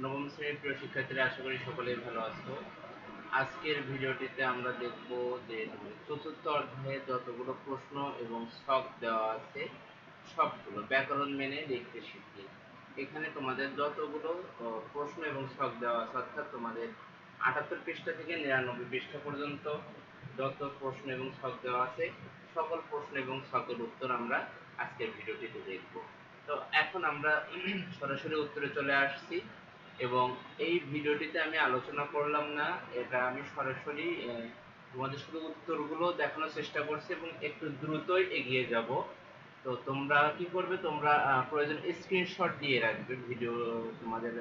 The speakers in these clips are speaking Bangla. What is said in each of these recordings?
নবম শ্রেণির প্রিয় শিক্ষার্থীরা, আশা করি সকলেই ভালো আছো। আজকের ভিডিওটিতে আমরা দেখব যে চতুর্থ অধ্যায়ে যতগুলো প্রশ্ন এবং ছক দেওয়া আছে, সবগুলো ব্যাকরণ মেনে লিখতে শিখি। এখানে তোমাদের যতগুলো প্রশ্ন এবং ছক দেওয়া আছে, অর্থাৎ তোমাদের আটাত্তর পৃষ্ঠা থেকে নিরানব্বই পৃষ্ঠা পর্যন্ত যত প্রশ্ন এবং ছক দেওয়া আছে, সকল প্রশ্ন এবং ছকের উত্তর আমরা আজকের ভিডিওটিতে দেখব। তো এখন আমরা সরাসরি উত্তরে চলে আসছি। এবং এই ভিডিওটিতে আমি আলোচনা করলাম না, এটা আমি সরাসরি তোমাদের শুধু উত্তরগুলো দেখানোর চেষ্টা করছি এবং একটু দ্রুতই এগিয়ে যাব। তো তোমরা কি করবে? তোমরা প্রয়োজন স্ক্রিনশট দিয়ে রাখবে ভিডিও তোমাদের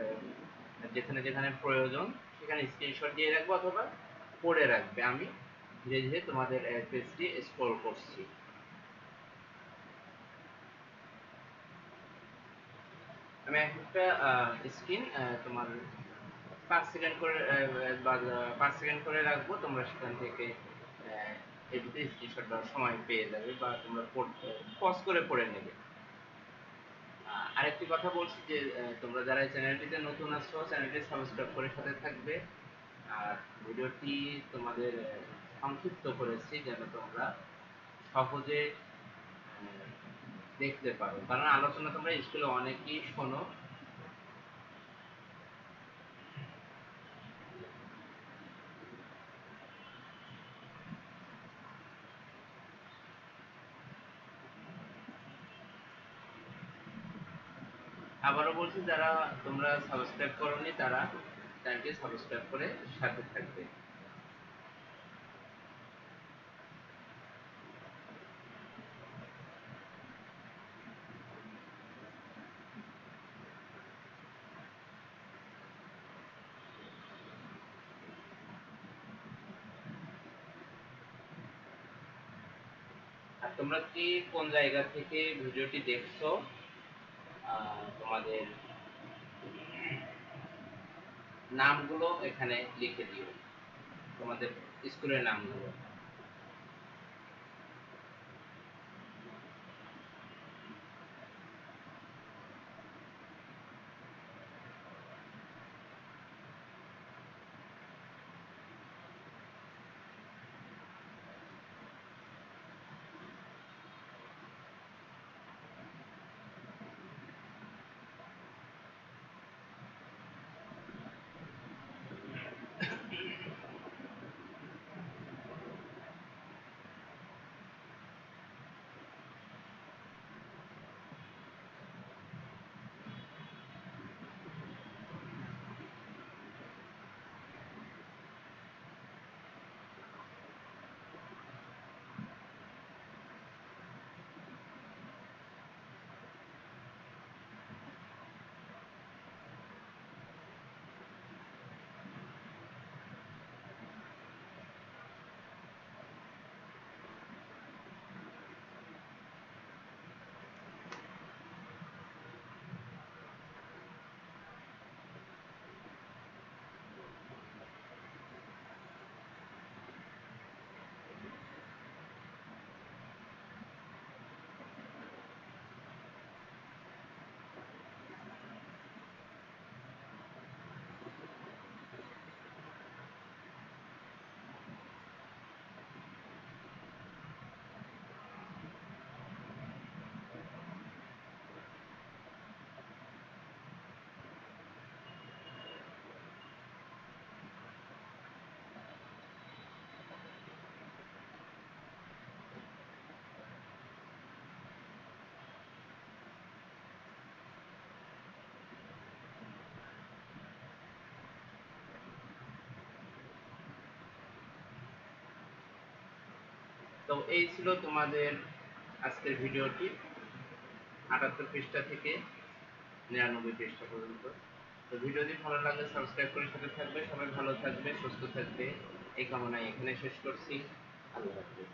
যেখানে যেখানে প্রয়োজন, সেখানে স্ক্রিনশট দিয়ে রাখব অথবা পড়ে রাখবে। আমি ধীরে ধীরে তোমাদের পেজটি স্ক্রল করছি। আমি একটা স্ক্রিন তোমার পাঁচ সেকেন্ড করে বা পাঁচ সেকেন্ড করে রাখব, তোমরা সেখান থেকে এটিতে স্ক্রিনশট দেওয়ার সময় পেয়ে যাবে বা তোমরা পজ করে পড়ে নেবে। আরেকটি কথা বলছি যে তোমরা যারা এই চ্যানেলটিতে নতুন আসছো চ্যানেলটি সাবস্ক্রাইব করে সাথে থাকবে। আর ভিডিওটি তোমাদের সংক্ষিপ্ত করেছি, যেন তোমরা সহজে দেখতে পারো। কারণ আলোচনা তোমরা স্কুলে অনেকেই শোনো। আবারও বলছি, যারা তোমরা সাবস্ক্রাইব করোনি তারা চ্যানেলটি সাবস্ক্রাইব করে সাথে থাকবে। আর তোমরা কি কোন জায়গা থেকে ভিডিওটি দেখছ? তোমাদের নামগুলো এখানে লিখে দিও। তোমাদের স্কুলের নামগুলো। তো এই ছিল তোমাদের আজকের ভিডিওটি। আটাত্তর পৃষ্ঠা থেকে নিরানব্বই পৃষ্ঠা পর্যন্ত। তো ভিডিওটি ভালো লাগলে সাবস্ক্রাইব করে সাথে থাকবে। সবাই ভালো থাকবে, সুস্থ থাকবে। এই কামনায় এখানে শেষ করছি। আল্লাহ হাফিজ।